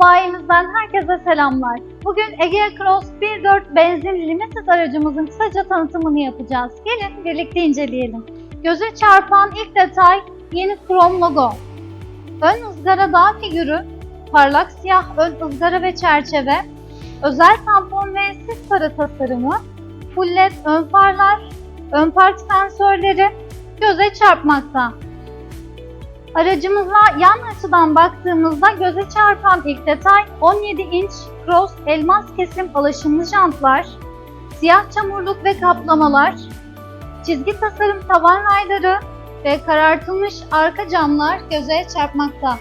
bayimizden herkese selamlar. Bugün Egea Cross 1.4 benzinli limited aracımızın kısaca tanıtımını yapacağız. Gelin birlikte inceleyelim. Göze çarpan ilk detay yeni krom logo. Ön ızgara dağ figürü, parlak siyah ön ızgara ve çerçeve, özel tampon ve sis farı tasarımı, full led ön farlar, ön park sensörleri göze çarpmakta. Aracımıza yan açıdan baktığımızda göze çarpan ilk detay 17 inç cross elmas kesim alaşımlı jantlar, siyah çamurluk ve kaplamalar, çizgi tasarım tavan rayları ve karartılmış arka camlar göze çarpmakta.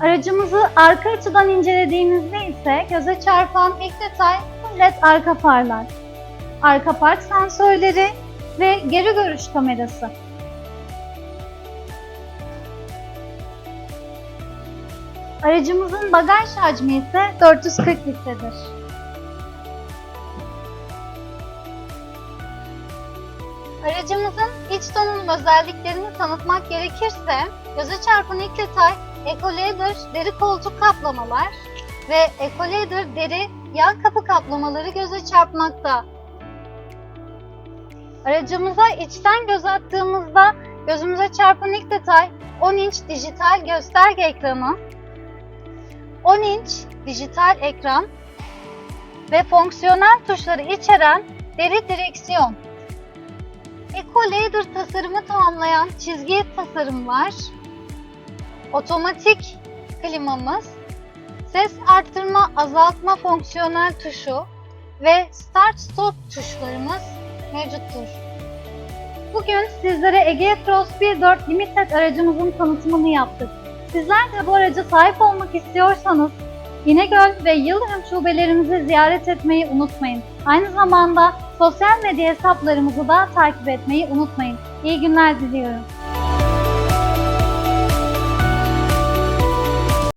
Aracımızı arka açıdan incelediğimizde ise göze çarpan ilk detay led arka farlar, arka park sensörleri ve geri görüş kamerası. Aracımızın bagaj hacmi ise 440 litredir. Aracımızın iç donanım özelliklerini tanıtmak gerekirse, göze çarpan ilk detay Ecolader deri koltuk kaplamalar ve Ecolader deri yan kapı kaplamaları göze çarpmakta. Aracımıza içten göz attığımızda gözümüze çarpan ilk detay 10 inç dijital gösterge ekranı, 10 inç dijital ekran ve fonksiyonel tuşları içeren deri direksiyon. Eco Lader tasarımı tamamlayan çizgi tasarımlar, otomatik klimamız, ses arttırma azaltma fonksiyonel tuşu ve start stop tuşlarımız mevcuttur. Bugün sizlere Egea Cross 1.4 Limited aracımızın tanıtımını yaptık. Sizler de bu araca sahip olmak istiyorsanız İnegöl ve Yıldırım şubelerimizi ziyaret etmeyi unutmayın. Aynı zamanda sosyal medya hesaplarımızı da takip etmeyi unutmayın. İyi günler diliyorum.